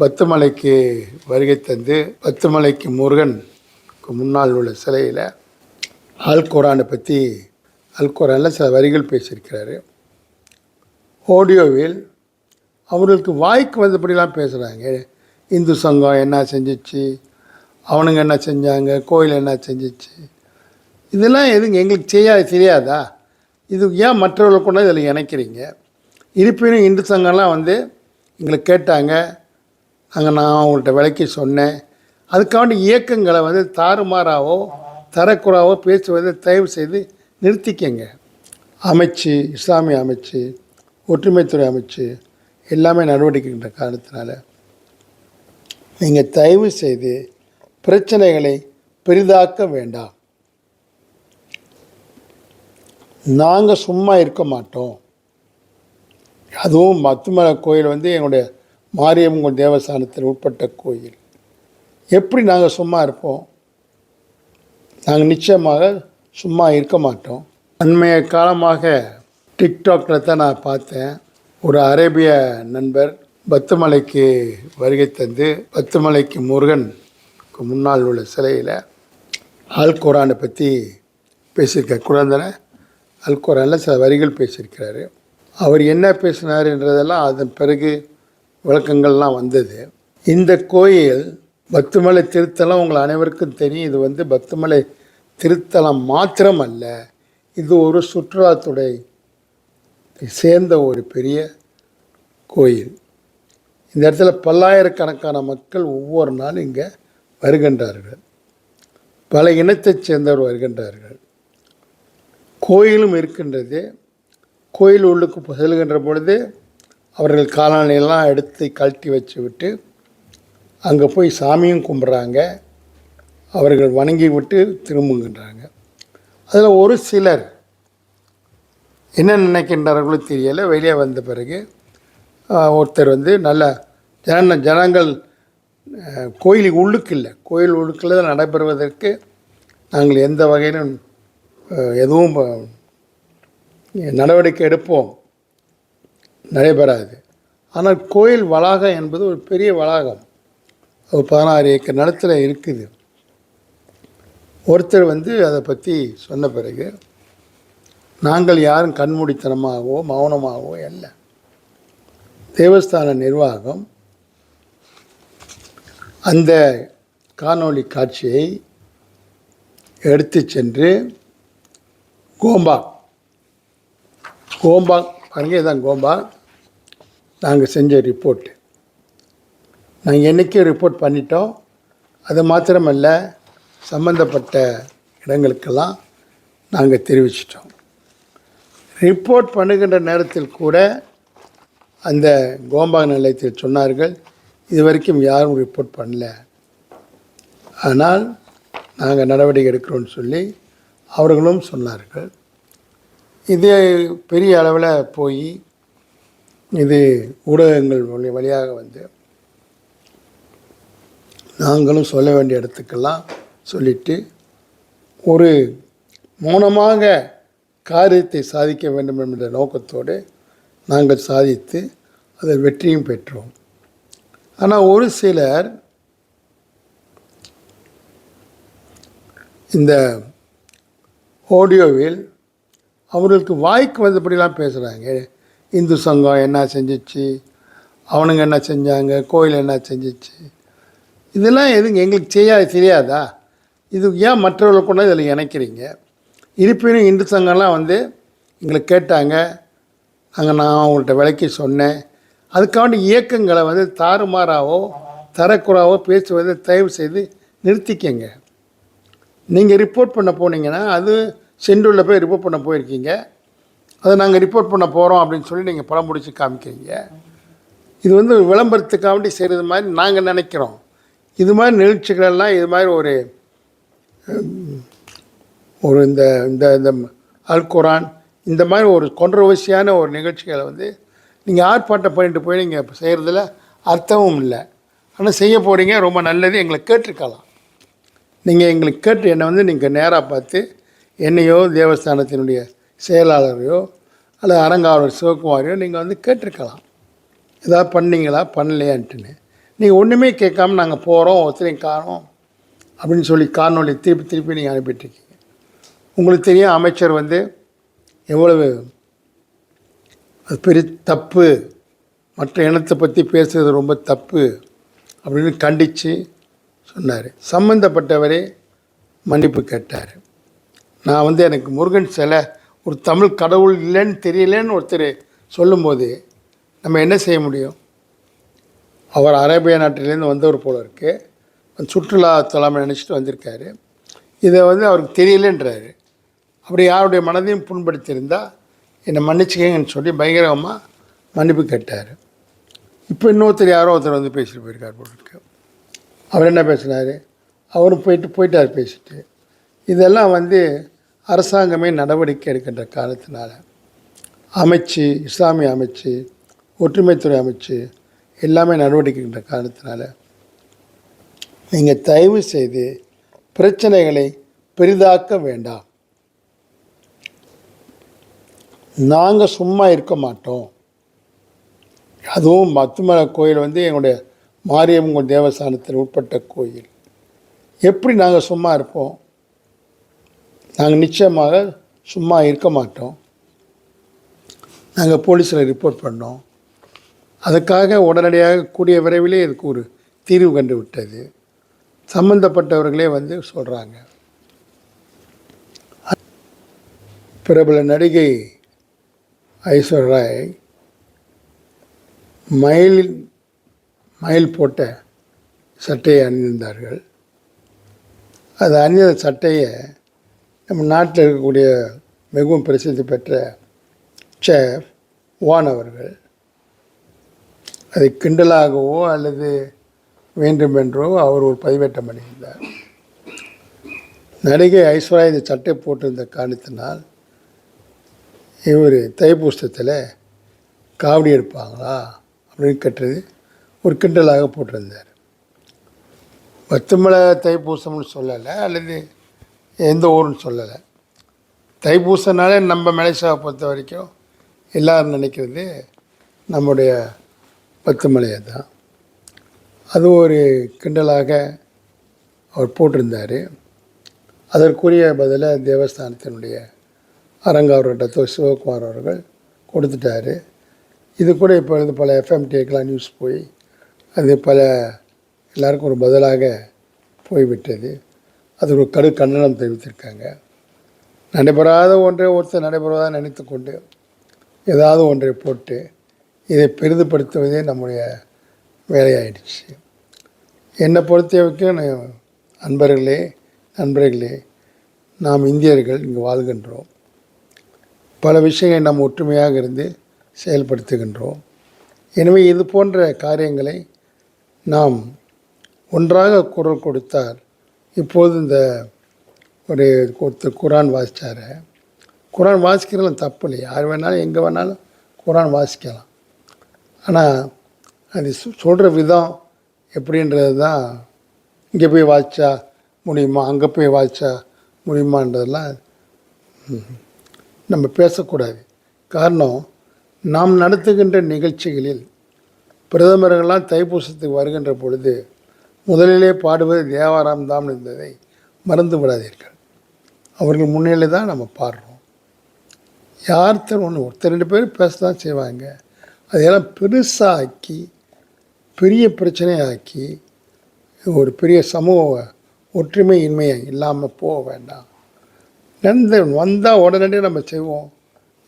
பத்துமலைக்கு வருகை தந்து பத்துமலைக்கு முருகனுக்கு முன்னால் உள்ள சிலையில் அல்குரானை பற்றி அல்கோரானில் சில வரிகள் பேசியிருக்கிறாரு. ஆடியோவில் அவர்களுக்கு வாய்க்கு வந்தபடிலாம் பேசுகிறாங்க இந்து சங்கம் என்ன செஞ்சிச்சு அவனுங்க என்ன செஞ்சாங்க கோயில் என்ன செஞ்சிச்சு இதெல்லாம் எதுங்க எங்களுக்கு செய்யாது தெரியாதா? இது ஏன் மற்றவர்கள் கொண்டு இதில் இணைக்கிறீங்க? இருப்பினும் இந்து சங்கம்லாம் வந்து எங்களை கேட்டாங்க நாங்கள் நான் அவங்கள்ட்ட விளக்கி சொன்னேன். அதுக்காண்டி இயக்கங்களை வந்து தாறுமாறாவோ தரக்குறாவோ பேசுவதை தயவு செய்து நிறுத்திக்கங்க. அமைச்சு இஸ்லாமிய அமைச்சு ஒற்றுமைத்துறை அமைச்சு எல்லாமே நடவடிக்கைன்ற காரணத்தினால. நீங்கள் தயவு செய்து பிரச்சனைகளை பெரிதாக்க வேண்டாம். நாங்கள் சும்மா இருக்க மாட்டோம். அதுவும் மத்துமலை கோயில் வந்து எங்களுடைய மாரியம்மன் தேவஸ்தானத்தில் உட்பட்ட கோயில். எப்படி நாங்கள் சும்மா இருப்போம்? நாங்கள் நிச்சயமாக சும்மா இருக்க மாட்டோம். அண்மைய காலமாக டிக்டாக்ல தான் நான் பார்த்தேன். ஒரு அரேபிய நண்பர் பத்துமலைக்கு வருகை தந்து பத்துமலைக்கு முருகனுக்கு முன்னால் உள்ள சிலையில் அல் குரானை பற்றி பேசியிருக்கார். குழந்தனை அல் குரானில் சில வரிகள் பேசியிருக்கிறாரு. அவர் என்ன பேசினாருன்றதெல்லாம் அதன் பிறகு விளக்கங்கள்லாம் வந்தது. இந்த கோயில் பத்துமலை திருத்தலம் உங்கள் அனைவருக்கும் தெரியும். இது வந்து பத்துமலை திருத்தலம் மாத்திரம் அல்ல இது ஒரு சுற்றுலாத்துறை சேர்ந்த ஒரு பெரிய கோயில். இந்த இடத்துல பல்லாயிரக்கணக்கான மக்கள் ஒவ்வொரு நாளும் இங்கே வருகின்றார்கள். பல இனத்தைச் சேர்ந்தவர் வருகின்றார்கள். கோயிலும் இருக்கின்றது. கோயில் உள்ளுக்கு செல்கின்ற பொழுது அவர்கள் காலணியெல்லாம் எடுத்து கழட்டி வச்சு விட்டு அங்கே போய் சாமியும் கும்பிட்றாங்க. அவர்கள் வணங்கி விட்டு திரும்புகின்றாங்க. அதில் ஒரு சிலர் என்ன நினைக்கின்றார்களோ தெரியலை. வெளியே வந்த பிறகு ஒருத்தர் வந்து நல்ல ஜன ஜனங்கள் கோயில் கோயிலுக்கு உள்ளுக்கு இல்லை. கோயில் உள்ளுக்குள்ள நடைபெறுவதற்கு நாங்கள் எந்த வகையிலும் எதுவும் நடவடிக்கை எடுப்போம். நடைபெறாது ஆனால் கோயில் வளாகம் என்பது ஒரு பெரிய வளாகம். ஒரு பதினாறு ஏக்கர் நிலத்தில் இருக்குது. ஒருத்தர் வந்து அதை பற்றி சொன்ன பிறகு நாங்கள் யாரும் கண்மூடித்தனமாகவோ மௌனமாகவோ அல்ல. தேவஸ்தான நிர்வாகம் அந்த காணொளி காட்சியை எடுத்து சென்று கோம்பாக். கோம்பாக் பாருங்க இதுதான் கோம்பாக். நாங்கள் செஞ்ச ரிப்போர்ட்டு. நாங்கள் என்றைக்கும் ரிப்போர்ட் பண்ணிட்டோம். அது மாத்திரமல்ல சம்பந்தப்பட்ட இடங்களுக்கெல்லாம் நாங்கள் தெரிவிச்சிட்டோம். ரிப்போர்ட் பண்ணுகின்ற நேரத்தில் கூட அந்த கோம்பாக் நிலையத்தில் சொன்னார்கள் இது வரைக்கும் யாரும் ரிப்போர்ட் பண்ணல. ஆனால் நாங்கள் நடவடிக்கை எடுக்கிறோம்னு சொல்லி அவர்களும் சொன்னார்கள். இது பெரிய அளவில் போய் இது ஊடகங்கள் வழி வழியாக வந்து நாங்களும் சொல்ல வேண்டிய இடத்துக்கெல்லாம் சொல்லிட்டு ஒரு மௌனமாக காரியத்தை சாதிக்க வேண்டும் என்ற நோக்கத்தோடு நாங்கள் சாதித்து அதில் வெற்றியும் பெற்றோம். ஆனால் ஒரு சிலர் இந்த ஆடியோவில் அவர்களுக்கு வாய்க்கு வந்தபடிலாம் பேசுகிறாங்க இந்து சங்கம் என்ன செஞ்சிச்சு அவனுங்க என்ன செஞ்சாங்க கோயில் என்ன செஞ்சிச்சு. இதெல்லாம் எதுங்க எங்களுக்கு செய்யாது தெரியாதா? இது ஏன் மற்றவர்கள் கொண்டு இதில் இணைக்கிறீங்க? இருப்பினும் இந்து சங்கம்லாம் வந்து எங்களை கேட்டாங்க. நாங்கள் நான் அவங்கள்ட்ட விளக்கி சொன்னேன். அதுக்காண்டி இயக்கங்களை வந்து தாறுமாறாவோ தரக்குறாவோ பேசுவதை தயவு செய்து நிறுத்திக்கங்க. நீங்கள் ரிப்போர்ட் பண்ண போனீங்கன்னா அது சென்றுள்ள போய் ரிப்போர்ட் பண்ண போயிருக்கீங்க. அதை நாங்கள் ரிப்போர்ட் பண்ண போகிறோம் அப்படின்னு சொல்லி நீங்கள் படம் பிடிச்சி காமிக்கிறீங்க. இது வந்து விளம்பரத்துக்காண்டி செய்கிறது மாதிரி நாங்கள் நினைக்கிறோம். இது மாதிரி நிகழ்ச்சிகளெல்லாம் இது மாதிரி ஒரு ஒரு இந்த இந்த இந்த அல் குரான் இந்த மாதிரி ஒரு கொண்டரவசியான ஒரு நிகழ்ச்சிகளை வந்து நீங்கள் ஆர்ப்பாட்டம் பண்ணிட்டு போய் நீங்கள் செய்கிறதுல அர்த்தமும் இல்லை. ஆனால் செய்ய போகிறீங்க ரொம்ப நல்லது. எங்களை கேட்டிருக்கலாம். நீங்கள் எங்களுக்கு கேட்டு என்னை வந்து நீங்கள் நேராக பார்த்து என்னையோ தேவஸ்தானத்தினுடைய செயலாளரையோ அல்லது அரங்காவலர் சிவகுமாரையோ நீங்கள் வந்து கேட்டிருக்கலாம். ஏதாவது பண்ணீங்களா? பண்ணலையான்ட்டுன்னு. நீங்கள் ஒன்றுமே கேட்காம நாங்கள் போகிறோம் ஒருத்தரையும் காணோம் அப்படின்னு சொல்லி காணொலி திருப்பி திருப்பி நீங்கள் அனுப்பிட்டுருக்கீங்க. உங்களுக்கு தெரியும் அமைச்சர் வந்து எவ்வளவு அது பெரிய தப்பு மற்ற இனத்தை பற்றி பேசுறது ரொம்ப தப்பு அப்படின்னு கண்டித்து சொன்னார். சம்மந்தப்பட்டவரே மன்னிப்பு கேட்டார். நான் வந்து எனக்கு முருகன் சிலை ஒரு தமிழ் கடவுள் இல்லைன்னு தெரியலன்னு ஒருத்தர் சொல்லும்போது நம்ம என்ன செய்ய முடியும்? அவர் அரேபியா நாட்டிலேருந்து வந்தவர் போல இருக்குது சுற்றுலா தலமை நினச்சிட்டு வந்திருக்காரு. இதை வந்து அவருக்கு தெரியலன்றாரு. அப்படி யாருடைய மனதையும் புண்படுத்தியிருந்தால் என்னை மன்னிச்சுக்கங்கன்னு சொல்லி பயங்கரமாக மன்னிப்பு கேட்டார். இப்போ இன்னொருத்தர் யாரோ ஒருத்தர் வந்து பேசிட்டு போயிருக்கார் போல இருக்கு. அவர் என்ன பேசினார்? அவரும் போயிட்டு போயிட்டார் பேசிட்டு. இதெல்லாம் வந்து அரசாங்கமே நடவடிக்கை எடுக்கின்ற காரணத்தினால் அமைச்சு இஸ்லாமிய அமைச்சு ஒற்றுமைத்துறை அமைச்சு எல்லாமே நடவடிக்கை காரணத்தினால நீங்கள் தயவு செய்து பிரச்சனைகளை பெரிதாக்க வேண்டாம். நாங்கள் சும்மா இருக்க மாட்டோம். அதுவும் மத்துமலை கோயில் வந்து எங்களுடைய மாரியம்மன் தேவஸ்தானத்தில் உட்பட்ட கோயில். எப்படி நாங்கள் சும்மா இருப்போம்? நாங்கள் நிச்சயமாக சும்மா இருக்க மாட்டோம். நாங்கள் போலீஸில் ரிப்போர்ட் பண்ணோம். அதுக்காக உடனடியாக கூடிய விரைவிலே இதுக்கு ஒரு தீர்வு கண்டு விட்டது. சம்பந்தப்பட்டவர்களே வந்து சொல்கிறாங்க பிரபல நடிகை ஐஸ்வர்ராய் மயில் மயில் போட்ட சட்டையை அணிந்திருந்தார்கள். அது அணிந்த சட்டையை நம்ம நாட்டில் இருக்கக்கூடிய மிகவும் பிரசித்தி பெற்ற செஃப் வான் அவர்கள். அதை கிண்டலாகவோ அல்லது வேண்டுமென்றோ அவர் ஒரு பதிவேற்றம் பண்ணியிருந்தார் நடிகை ஐஸ்வர்யா இந்த சட்டை போட்டிருந்த காரணத்தினால் இவர் தைப்பூசத்தில் காவடி எடுப்பாங்களா அப்படின்னு கேட்டது ஒரு கிண்டலாக போட்டிருந்தார். பத்துமலை தைப்பூசம்னு சொல்லலை அல்லது எந்த ஊருன்னு சொல்லலை. தைப்பூசனாலே நம்ம மலேசியாவை பொறுத்த வரைக்கும் எல்லோரும் நினைக்கிறது நம்முடைய பத்துமலையை தான் அது ஒரு கிண்டலாக அவர் போட்டிருந்தார். அதற்குரிய பதிலை தேவஸ்தானத்தினுடைய அரங்காவர்கிட்ட சிவகுமார் அவர்கள் கொடுத்துட்டாரு. இது கூட இப்பொழுது பல எஃப்எம்டிக்கெலாம் நியூஸ் போய் அது பல எல்லாருக்கும் ஒரு பதிலாக போய்விட்டது. அது ஒரு கடு கண்டனம் தெரிவித்திருக்காங்க. நடைபெறாத ஒன்றை ஒருத்தர் நடைபெறுவதாக நினைத்து கொண்டு ஏதாவது ஒன்றை போட்டு இதை பெரிதுபடுத்துவதே நம்முடைய வேலையாயிடுச்சு. என்னை பொறுத்த வரைக்கும் அன்பர்களே நண்பர்களே நாம் இந்தியர்கள் இங்கு வாழ்கின்றோம். பல விஷயங்களை நாம் ஒற்றுமையாக இருந்து செயல்படுத்துகின்றோம். எனவே இது போன்ற காரியங்களை நாம் ஒன்றாக குரல் கொடுத்தார் இப்போது இந்த ஒரு ஒருத்தர் குரான் வாசித்தார் குரான் வாசிக்கிறதுலாம் தப்பு இல்லை. யார் வேணாலும் எங்கே வேணாலும் குரான் வாசிக்கலாம். ஆனால் அது சொல்கிற விதம் எப்படின்றது தான் இங்கே போய் வாசித்தா முடியுமா? அங்கே போய் வாசித்தா முடியுமான்றதெல்லாம் நம்ம பேசக்கூடாது. காரணம் நாம் நடத்துகின்ற நிகழ்ச்சிகளில் பிரதமர்கள்லாம் தைப்பூசத்துக்கு வருகின்ற பொழுது முதலிலே பாடுவது தேவாராம் தான் இருந்ததை மறந்து விடாதீர்கள். அவர்கள் முன்னிலை தான் நம்ம பாடுறோம். யார்த்தர் ஒன்று ஒருத்தர் ரெண்டு பேரும் பேச தான் செய்வாங்க. அதையெல்லாம் பெருசாக்கி பெரிய பிரச்சனையாக்கி ஒரு பெரிய சமூக ஒற்றுமை இன்மையை இல்லாமல் போக வேண்டாம். நந்த வந்தால் உடனடியே நம்ம செய்வோம்.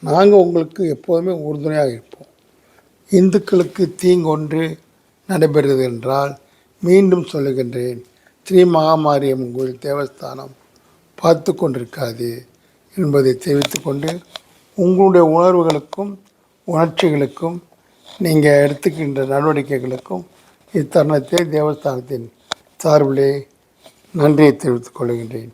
நாங்கள் உங்களுக்கு எப்போதுமே உறுதுணையாக இருப்போம். இந்துக்களுக்கு தீங்கொன்று நடைபெறுகிறது என்றால் மீண்டும் சொல்லுகின்றேன். ஸ்ரீ மகாமாரியம்மன் கோயில் தேவஸ்தானம். பார்த்து கொண்டிருக்காது என்பதை தெரிவித்துக்கொண்டு உங்களுடைய உணர்வுகளுக்கும் உணர்ச்சிகளுக்கும் நீங்கள் எடுத்துக்கின்ற நடவடிக்கைகளுக்கும் இத்தருணத்தை தேவஸ்தானத்தின் சார்பிலே நன்றியை தெரிவித்துக் கொள்கின்றேன்.